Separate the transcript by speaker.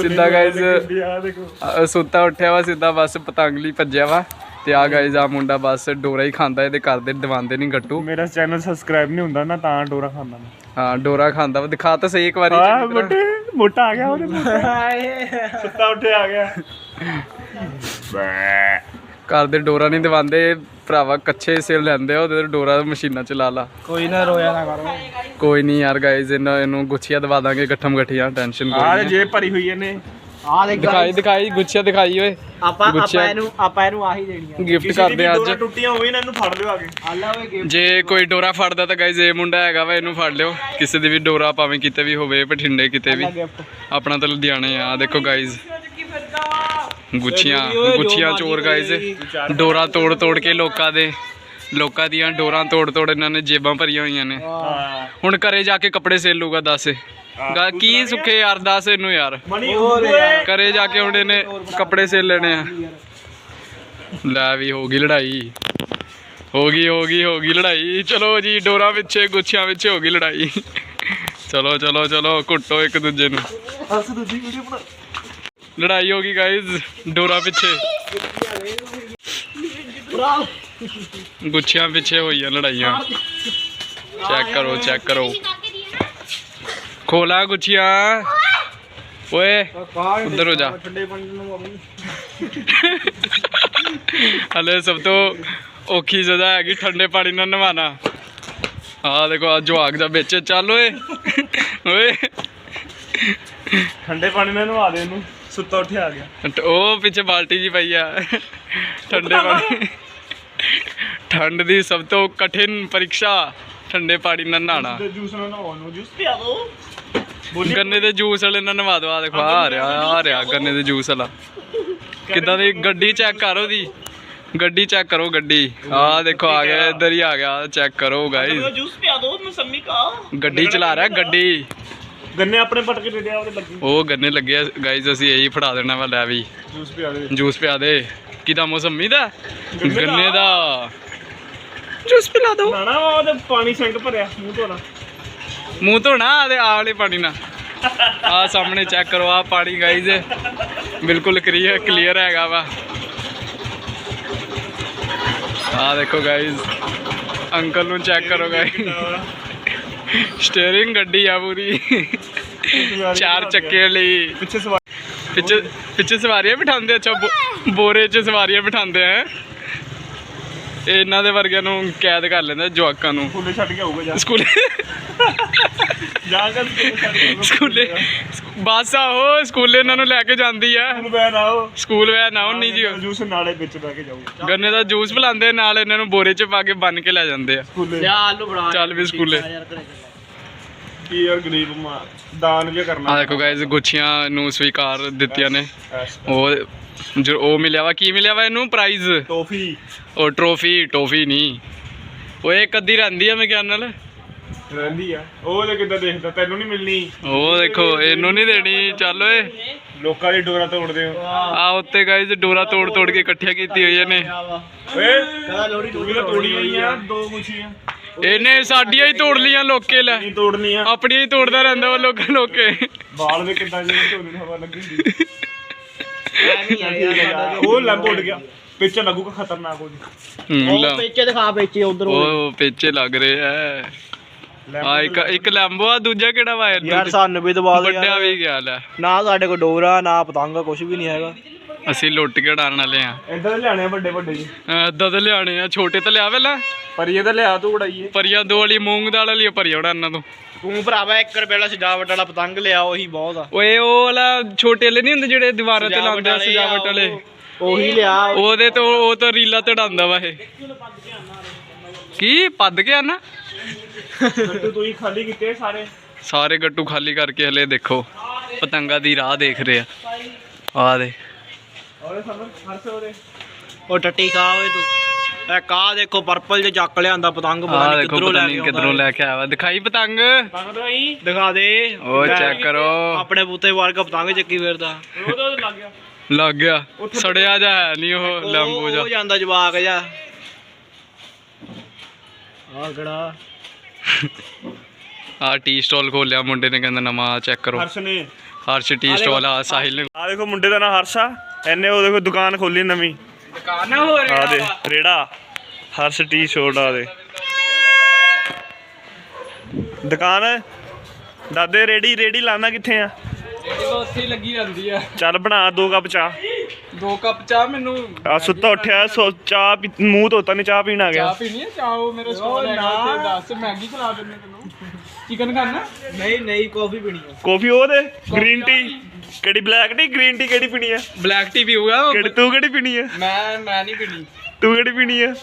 Speaker 1: ਸਿੱਧਾ ਗਾਇਜ਼ ਸੁੱਤਾ ਉੱਠਿਆ ਵਾ ਸਿੱਧਾ ਬਸ ਪਤੰਗ ਲਈ ਭੱਜਿਆ ਵਾ। ਤੇ ਆ ਗਾਇਜ਼ ਆ ਮੁੰਡਾ ਬਸ ਡੋਰਾ ਹੀ ਖਾਂਦਾ ਇਹਦੇ ਘਰ ਦੇ ਦਵਾਉਂਦੇ ਨਹੀਂ ਗੱਟੂ।
Speaker 2: ਮੇਰਾ ਚੈਨਲ ਸਬਸਕ੍ਰਾਈਬ ਨਹੀਂ ਹੁੰਦਾ ਨਾ ਤਾਂ ਡੋਰਾ ਖਾਂਦਾ ਮੈਂ।
Speaker 1: ਹਾਂ ਡੋਰਾ ਖਾਂਦਾ ਵਾ। ਦਿਖਾ ਤਾਂ ਸਹੀ ਇੱਕ ਵਾਰੀ
Speaker 2: ਹਾਂ। ਮੋਟੇ ਮੋਟਾ ਆ ਗਿਆ ਉਹਦੇ ਸੁੱਤਾ ਉੱਠਿਆ ਆ ਗਿਆ।
Speaker 1: ਘਰ ਦੇ ਡੋਰਾ ਨਹੀਂ ਦਵਾਉਂਦੇ ਭਰਾਵਾ ਕੱਚੇ ਸਿਰ ਲੈਂਦੇ ਆ ਉਹਦੇ ਤੇ ਡੋਰਾ ਮਸ਼ੀਨਾਂ ਚਲਾ ਲਾ।
Speaker 3: ਕੋਈ ਨਾ ਰੋਇਆ ਨਾ ਕਰੋ।
Speaker 1: ਕੋਈ ਨਹੀਂ ਯਾਰ ਗਾਇਜ਼ ਇਹਨਾਂ ਇਹਨੂੰ ਗੁੱਛੀਆਂ ਦਵਾ ਦਾਂਗੇ ਗੱਠਮ ਗੱਠੀਆਂ ਟੈਨਸ਼ਨ ਕੋਈ ਨਹੀਂ।
Speaker 2: ਜੇ ਭਰੀ ਹੋਈ ਇਹਨੇ।
Speaker 3: ਆ ਦੇਖ
Speaker 1: ਦਿਖਾਈ ਦਿਖਾਈ ਗੁੱਛੀਆਂ ਦਿਖਾਈ ਓਏ।
Speaker 3: ਆਪਾਂ
Speaker 1: ਗੁੱਛਿਆ।
Speaker 3: ਆਪਾਂ ਇਹਨੂੰ ਆਪਾਂ ਇਹਨੂੰ ਆਹੀ ਦੇਣੀ ਆ
Speaker 1: ਗਿਫਟ ਕਰਦੇ ਆ ਅੱਜ।
Speaker 2: ਡੋਰਾ ਟੁੱਟੀਆਂ ਹੋਈ ਨਾ ਇਹਨੂੰ ਫੜ ਲਿਓ ਆ ਕੇ।
Speaker 3: ਆਲਾ ਵੇ ਗਿਫਟ
Speaker 1: ਜੇ ਕੋਈ ਡੋਰਾ ਫੜਦਾ ਤਾਂ ਗਾਇਜ਼ ਇਹ ਮੁੰਡਾ ਹੈਗਾ ਵਾ ਇਹਨੂੰ ਫੜ ਲਿਓ। ਕਿਸੇ ਦੀ ਵੀ ਡੋਰਾ ਭਾਵੇਂ ਕਿਤੇ ਵੀ ਹੋਵੇ ਬਠਿੰਡੇ ਕਿਤੇ ਵੀ।
Speaker 3: ਗਿਫਟ
Speaker 1: ਆਪਣਾ ਤਾਂ ਲੁਧਿਆਣੇ ਆ ਆਹ ਦੇਖੋ ਗਾਇਜ਼ ਗੁੱਛੀਆਂ ਗੁੱਛੀਆਂ ਚੋਰ ਗਾਇਜ਼ ਡੋਰਾ ਤੋੜ ਤੋੜ ਕੇ ਲੋਕਾਂ ਦੇ। ਲੋਕਾਂ ਦੀਆਂ ਡੋਰਾਂ ਤੋੜ ਤੋੜ ਇਹਨਾਂ ਨੇ ਜੇਬਾਂ ਭਰੀਆਂ ਹੋਈਆਂ ਨੇ। ਹੁਣ ਘਰੇ ਜਾ ਕੇ ਕੱਪੜੇ ਸੇਲ ਲੂਗਾ ਦੱਸ। ਗਾ ਕੀ ਸੁੱਖੇ ਯਾਰ ਦੱਸ ਇਹਨੂੰ ਯਾਰ। ਘਰੇ ਜਾ ਕੇ ਹੁਣ ਇਹਨੇ ਕੱਪੜੇ ਸੇਲ ਲੈਣੇ ਆ। ਲੈ ਵੀ ਹੋ ਗਈ ਲੜਾਈ। ਹੋ ਗਈ ਹੋ ਗਈ ਹੋ ਗਈ ਲੜਾਈ। ਚਲੋ ਜੀ ਡੋਰਾ ਪਿੱਛੇ ਗੁੱਛਿਆਂ ਪਿੱਛੇ ਹੋ ਗਈ ਲੜਾਈ। ਚਲੋ ਚਲੋ ਚਲੋ ਕੁੱਟੋ ਇੱਕ ਦੂਜੇ ਨੂੰ।
Speaker 2: ਅਸ ਦੂਜੀ ਵੀਡੀਓ ਬਣਾ।
Speaker 1: ਲੜਾਈ ਹੋ ਗਈ ਗਾਇਜ਼ ਡੋਰਾ ਪਿੱਛੇ। ਗੁੱਛਿਆਂ ਪਿੱਛੇ ਹੋਈਆਂ ਲੜਾਈਆਂ। ਚੈੱਕ ਕਰੋ ਚੈੱਕ ਕਰੋ। ਖੋਲਾ ਗੁੱਛੀਆਂ। ਓਏ ਉੱਧਰ ਹੋ ਜਾ।
Speaker 3: ਠੰਡੇ ਪਾਣੀ ਨੂੰ ਆਪਣੀ
Speaker 1: ਹਲੇ ਸਭ ਤੋਂ ਔਖੀ ਸਜ਼ਾ ਹੈਗੀ ਠੰਡੇ ਪਾਣੀ ਨਾਲ ਨਵਾਣਾ ਆਹ ਦੇਖੋ ਆ ਜਵਾਗ ਦਾ ਵਿੱਚ। ਚੱਲ ਓਏ। ਓਏ।
Speaker 2: ਠੰਡੇ ਪਾਣੀ ਨਾਲ ਨਵਾ ਦੇ ਇਹਨੂੰ। ਸੁੱਤਾ ਉੱਠਿਆ ਆ ਗਿਆ।
Speaker 1: ਉਹ ਪਿੱਛੇ ਬਾਲਟੀ ਜੀ ਪਈ ਆ। ਠੰਡੇ ਪਾਣੀ। ਠੰਡ ਦੀ ਸਭ ਤੋਂ ਕਠਿਨ ਪਰੀਖਿਆ ਠੰਡੇ ਪਾਣੀ ਨਾਲ ਨਹਾਣਾ
Speaker 2: ਤੇ ਜੂਸ ਨਾਲ ਨਹਾਉਣ ਨੂੰ ਜੂਸ ਪਿਆ ਦੋ ਬੋਲੀ।
Speaker 1: ਗੰਨੇ ਦੇ ਜੂਸ ਵਾਲੇ ਨਾਲ ਨਵਾ ਦਵਾ ਦੇਖੋ ਆ ਰਿਹਾ ਆ ਰਿਹਾ ਗੰਨੇ ਦੇ ਜੂਸ ਵਾਲਾ। ਕਿੱਦਾਂ ਦੀ ਗੱਡੀ ਚੈੱਕ ਕਰੋ ਦੀ ਗੱਡੀ ਚੈੱਕ ਕਰੋ ਗੱਡੀ। ਆ ਦੇਖੋ ਆ ਗਿਆ ਇੱਧਰ ਹੀ ਆ ਗਿਆ ਚੈੱਕ ਕਰੋ ਗਾਇਜ਼
Speaker 2: ਜੂਸ ਪਿਆ ਦੋ ਮਸੰਮੀ ਕਾ।
Speaker 1: ਗੱਡੀ ਚਲਾ ਰਿਹਾ ਗੱਡੀ।
Speaker 2: ਗੰਨੇ ਆਪਣੇ ਪਟਕੇ ਦੇ ਦਿਆ ਉਹਦੇ ਲੱਗੀ।
Speaker 1: ਉਹ ਗੰਨੇ ਲੱਗੇ ਆ ਗਾਇਜ਼ ਅਸੀਂ ਇਹੀ ਫੜਾ ਦੇਣਾ ਵਾ ਲੈ ਵੀ।
Speaker 2: ਜੂਸ ਪਿਆ ਦੇ।
Speaker 1: ਜੂਸ ਪਿਆ ਦੇ। ਕਿਦਾ ਮੌਸਮੀ ਦਾ
Speaker 2: ਗੰਨੇ ਦਾ।
Speaker 1: ਜੂਸ ਪਿਲਾ ਦੋ।
Speaker 2: ਨਾ ਨਾ ਉਹਦੇ ਪਾਣੀ ਸਿੰਕ ਭਰਿਆ ਮੂੰਹ ਧੋਣਾ।
Speaker 1: ਮੂੰਹ ਧੋਣਾ ਤੇ ਆ ਵਾਲੇ ਪਾਣੀ ਨਾਲ। ਆ ਸਾਹਮਣੇ ਚੈੱਕ ਕਰੋ ਆ ਪਾਣੀ ਗਾਈਜ਼ ਬਿਲਕੁਲ ਕਲੀਅਰ ਕਲੀਅਰ ਹੈਗਾ ਵਾ। ਆ ਦੇਖੋ ਗਾਈਜ਼ ਅੰਕਲ ਨੂੰ ਚੈੱਕ ਕਰੋ ਗਾਈਜ਼ ਸਟੀਅਰਿੰਗ ਗੱਡੀ ਆ ਪੂਰੀ। ਚਾਰ ਚੱਕੇ ਲਈ।
Speaker 2: ਪਿੱਛੇ ਸਵਾਰ
Speaker 1: ਪਿੱਛੇ ਪਿੱਛੇ ਸਵਾਰੀਆਂ ਬਿਠਾਉਂਦੇ ਅੱਛਾ ਬੋਰੇ 'ਚ ਸਵਾਰੀਆਂ ਬਿਠਾਉਂਦੇ ਆ ਇਹਨਾਂ ਦੇ ਵਰਗਿਆਂ ਨੂੰ ਕੈਦ ਕਰ ਲੈਂਦੇ ਜਵਾਕਾਂ ਨੂੰ।
Speaker 2: ਸਕੂਲੇ ਛੱਡ ਕੇ ਆਊਗਾ ਜਾ?
Speaker 1: ਸਕੂਲੇ।
Speaker 2: ਜਾ ਕੇ ਸਕੂਲੇ।
Speaker 1: ਬੱਸ ਆਹੋ ਸਕੂਲੇ ਇਹਨਾਂ ਨੂੰ ਲੈ ਕੇ ਜਾਂਦੀ ਆ।
Speaker 2: ਸਕੂਲ ਬੈਨ ਆਓ
Speaker 1: ਸਕੂਲ ਵੈਨ ਆਉਣ ਨਹੀਂ ਜੀ।
Speaker 2: ਜੂਸ ਨਾਲੇ ਵਿੱਚ ਬੈ ਕੇ ਜਾਊਗਾ।
Speaker 1: ਗੰਨੇ ਦਾ ਜੂਸ ਪਿਲਾਉਂਦੇ ਨਾਲ ਇਹਨਾਂ ਨੂੰ ਬੋਰੇ 'ਚ ਪਾ ਕੇ ਬੰਨ ਕੇ ਲੈ ਜਾਂਦੇ ਆ।
Speaker 2: ਸਕੂਲੇ।
Speaker 3: ਲਿਆ ਆਲੂ ਬਣਾ
Speaker 1: ਚੱਲ ਵੀ ਸਕੂਲੇ।
Speaker 2: ਕੀ ਯਾਰ ਗਰੀਬ ਮਾਂ ਦਾਨ ਜੇ ਕਰਨਾ।
Speaker 1: ਆ ਦੇਖੋ ਗਾਇਜ਼ ਗੁੱਛੀਆਂ ਨੂੰ ਸਵੀਕਾਰ ਦਿੱਤੀਆਂ ਨੇ। ਉਹ ਜੋ ਉਹ ਮਿਲਿਆ ਵਾ ਕੀ ਮਿਲਿਆ ਵਾ ਇਹਨੂੰ? ਪ੍ਰਾਈਜ਼
Speaker 2: ਟੋਫੀ
Speaker 1: ਉਹ ਟਰੋਫੀ ਟੋਫੀ ਨਹੀਂ। ਓਏ ਇੱਕ ਅੱਧੀ ਰਹਿੰਦੀ ਆ ਮੈਂ ਕਿਹਾ ਨਾਲ।
Speaker 2: ਰਹਿੰਦੀ ਆ। ਉਹ ਤੇ ਕਿੱਦਾਂ ਦੇਖਦਾ? ਤੈਨੂੰ ਨਹੀਂ ਮਿਲਣੀ।
Speaker 1: ਉਹ ਦੇਖੋ ਇਹਨੂੰ ਨਹੀਂ ਦੇਣੀ। ਚੱਲ ਓਏ।
Speaker 2: ਲੋਕਾਂ ਦੀ ਡੋਰਾ ਤੋੜਦੇ ਹੋ।
Speaker 1: ਆ ਉੱਤੇ ਗਾਇਜ਼ ਡੋਰਾ ਤੋੜ ਤੋੜ ਕੇ ਇਕੱਠੀਆਂ ਕੀਤੀ ਹੋਈਆਂ ਨੇ।
Speaker 2: ਓਏ
Speaker 3: ਕਹਿੰਦਾ ਲੋੜੀ
Speaker 2: ਵੀ ਤੋੜੀ ਹੋਈ ਆ। ਦੋ ਗੁੱਛੀਆਂ
Speaker 1: ਇਹਨੇ ਸਾਡੀਆਂ ਹੀ ਤੋੜ ਲੀਆਂ ਲੋਕੇ ਲੈ।
Speaker 2: ਨਹੀਂ ਤੋੜਨੀ ਆ
Speaker 1: ਆਪਣੀਆਂ ਹੀ ਤੋੜਦਾ ਰਹਿੰਦਾ ਉਹ ਲੋਕ ਲੋਕੇ
Speaker 2: ਬਾਲ ਦੇ ਕਿੱਦਾਂ ਜਿਵੇਂ ਢੋਲੀ ਨੂੰ ਹਵਾ ਲੱਗੀ ਹੁੰਦੀ।
Speaker 3: ਐਵੇਂ ਹੀ ਆ ਯਾਰ। ਸਾਡਾ
Speaker 2: ਉਹ ਲੰਬ ਉੱਡ ਗਿਆ। ਪਿੱਛੇ ਲੱਗੂਗਾ ਖਤਰਨਾਕ ਉਹ ਜੀ
Speaker 1: ਹੂੰ,
Speaker 3: ਉਹ
Speaker 1: ਲੈ।
Speaker 3: ਪੇਚੇ ਦਿਖਾ ਪੇਚੇ ਉਧਰ
Speaker 1: ਉਹ। ਪੇਚੇ ਲੱਗ ਰਹੇ ਐ। ਆ ਇੱਕ ਇੱਕ ਲੈਂਬੋ ਆ ਦੂਜਾ ਕਿਹੜਾ ਵਾ
Speaker 3: ਯਾਰ ਸਾਨੂੰ ਵੀ ਦਵਾ ਦੇ
Speaker 1: ਵੱਡਿਆ ਵੀ ਗਿਆ ਲੈ।
Speaker 3: ਨਾ ਸਾਡੇ ਕੋਲ ਡੋਰਾ ਨਾ ਪਤੰਗ ਕੁਝ ਵੀ ਨਹੀਂ ਹੈਗਾ।
Speaker 1: ਅਸੀਂ ਲੁੱਟ ਕੇ ਉਡਾਣ ਵਾਲੇ ਆ।
Speaker 2: ਇੱਧਰ ਲਿਆਣੇ ਆ ਵੱਡੇ ਵੱਡੇ ਜੀ।
Speaker 1: ਏਦਾਂ ਤੇ ਲਿਆਣੇ ਆ ਛੋਟੇ ਤਾਂ ਲਿਆ ਪਹਿਲਾਂ।
Speaker 2: ਪਰ ਇਹ ਤਾਂ ਲਿਆ ਤੂੰ ਉਡਾਈਏ
Speaker 1: ਪਰੀਆਂ ਦੋ ਵਾਲੀ ਮੂੰਗ ਦਾਲ ਵਾਲੀ ਪਰੀਆਂ ਉਡਾਨਾਂ ਤੋਂ।
Speaker 3: ਤੂੰ ਭਰਾਵਾ 1 ਰੁਪਏ ਵਾਲਾ ਸਜਾਵਟ ਵਾਲਾ ਪਤੰਗ ਲਿਆ ਉਹੀ ਬਹੁਤ ਆ।
Speaker 1: ਓਏ ਉਹ ਵਾਲਾ ਛੋਟੇ ਵਾਲੇ ਨਹੀਂ ਹੁੰਦੇ ਜਿਹੜੇ ਦੀਵਾਰਾਂ ਤੇ ਲਾਉਂਦੇ ਆ
Speaker 3: ਵਾਲੇ
Speaker 1: ਸਜਾਵਟ ਵਾਲੇ?
Speaker 3: ਉਹ- ਉਹੀ ਲਿਆ।
Speaker 1: ਉਹਦੇ ਤੋਂ ਉਹ ਤਾਂ ਰੀਲਾ ਤੜਾਉਂਦਾ ਵਾ ਇਹ। ਕੀ? ਪੱਦ ਗਿਆ ਨਾ?
Speaker 2: ਗੱਟੂ ਤੂੰ ਹੀ ਖਾਲੀ ਕੀਤੇ ਸਾਰੇ।
Speaker 1: ਸਾਰੇ ਗੱਟੂ ਖਾਲੀ ਕਰਕੇ ਹਲੇ ਦੇਖੋ। ਪਤੰਗਾ ਦੀ ਰਾਹ ਦੇਖ ਰਹੇ ਆ। ਆ ਦੇ
Speaker 2: ਔਰੇ ਸਾਨੂੰ ਹਰਸ ਉਹਦੇ
Speaker 3: ਉਹ ਟੱਟੀ ਖਾ ਓਏ ਤੂੰ। ਇਹ ਕਾ ਦੇਖੋ ਪਰਪਲ ਜੇ ਚੱਕ ਲਿਆਂਦਾ ਪਤੰਗ ਪਤਾ
Speaker 1: ਆ
Speaker 3: ਨਹੀਂ
Speaker 1: ਦੇਖੋ
Speaker 3: ਕਿੱਧਰੋਂ
Speaker 1: ਪਤਾ
Speaker 3: ਲੈ
Speaker 1: ਨਹੀਂ
Speaker 3: ਕੇ
Speaker 1: ਕਿੱਧਰੋਂ
Speaker 3: ਆਉਂਦਾ
Speaker 1: ਲੈ ਕੇ ਆਇਆ ਵਾ। ਦਿਖਾਈ ਪਤੰਗ?
Speaker 2: ਤੰਗ ਤਾਂ ਹੀ
Speaker 3: ਦਿਖਾ ਦੇ।
Speaker 1: ਉਹ ਚੈੱਕ ਕਰੋ।
Speaker 3: ਆਪਣੇ ਬੂਤੇ ਵਰਗਾ ਪਤੰਗ ਚੱਕੀ ਫਿਰਦਾ।
Speaker 2: ਉਹ ਤਾਂ ਲੱਗ ਗਿਆ।
Speaker 1: ਲੱਗ ਗਿਆ। ਸੜਿਆ ਜਾ ਹੈ ਨਹੀਂ ਉਹ ਲੰਬੋ ਜਾ
Speaker 3: ਉਹ ਜਾਂਦਾ ਜਵਾਕ ਜਾ ਆ ਗੜਾ
Speaker 1: ਆ ਟੀ ਸਟਾਲ ਖੋਲਿਆ ਮੁੰਡੇ ਨੇ ਕਹਿੰਦਾ ਨਵਾਂ ਚੈੱਕ ਕਰੋ।
Speaker 2: ਹਰਸ਼ ਨੇ।
Speaker 1: ਹਰਸ਼ ਟੀ ਸਟਾਲ ਵਾਲਾ ਸਾਹਿਲ ਨੇ।
Speaker 2: ਆ ਦੇਖੋ ਮੁੰਡੇ ਦਾ ਨਾਂ ਹਰਸ਼ਾ ਐਨੇ ਉਹ ਦੇਖੋ ਦੁਕਾਨ ਖੋਲੀ ਨਵੀਂ।
Speaker 1: ਦੁਕਾਨ ਨਾ ਹੋ
Speaker 2: ਆ ਦੇ ਰੇੜਾ ਹਰਸ਼ ਟੀ ਸ਼ੋਟ ਆ ਦੇ। ਦੁਕਾਨ ਦਾਦੇ ਰੇੜੀ ਰੇੜੀ ਲਾਣਾ ਕਿੱਥੇ ਆ?
Speaker 1: ਜਿਹੜੀ ਤਾਂ ਉੱਥੇ ਹੀ ਲੱਗੀ ਰਹਿੰਦੀ ਆ।
Speaker 2: ਚੱਲ ਬਣਾ ਦੋ ਕੱਪ ਚਾਹ।
Speaker 1: ਦੋ ਕੱਪ ਚਾਹ ਮੈਨੂੰ
Speaker 2: ਆ ਸੁੱਤਾ ਉੱਠਿਆ ਸੋ ਚਾਹ ਪੀ- ਮੂੰਹ ਧੋਤਾ ਨਹੀਂ ਚਾਹ ਪੀਣ ਆ ਗਿਆ।
Speaker 1: ਚਾਹ ਪੀਣੀ ਹੈ ਚਾਹ ਉਹ ਮੇਰੇ ਸਟਾਲ ਹੈਗਾ ਉੱਥੇ ਦੱਸ ਮੈਗੀ ਖਿਲਾ ਦਿੰਦੇ ਤੈਨੂੰ। ਚਿਕਨ ਖਾਣਾ?
Speaker 3: ਨਹੀਂ ਨਹੀਂ ਕਾਫੀ ਪੀਣੀ ਆ।
Speaker 2: ਕਾਫੀ ਉਹ ਦੇ ਗ੍ਰੀਨ ਟੀ। ਕਿਹੜੀ ਬਲੈਕ ਟੀ ਗ੍ਰੀਨ ਟੀ ਕਿਹੜੀ ਪੀਣੀ ਆ?
Speaker 1: ਬਲੈਕ ਟੀ ਪੀਊਗਾ
Speaker 2: ਕਿਹੜੀ ਤੂੰ ਕਿਹੜੀ ਪੀਣੀ ਆ?
Speaker 1: ਮੈਂ ਮੈਂ ਨਹੀਂ ਪੀਣੀ।
Speaker 2: ਤੂੰ ਕਿਹੜੀ ਪੀਣੀ ਆ?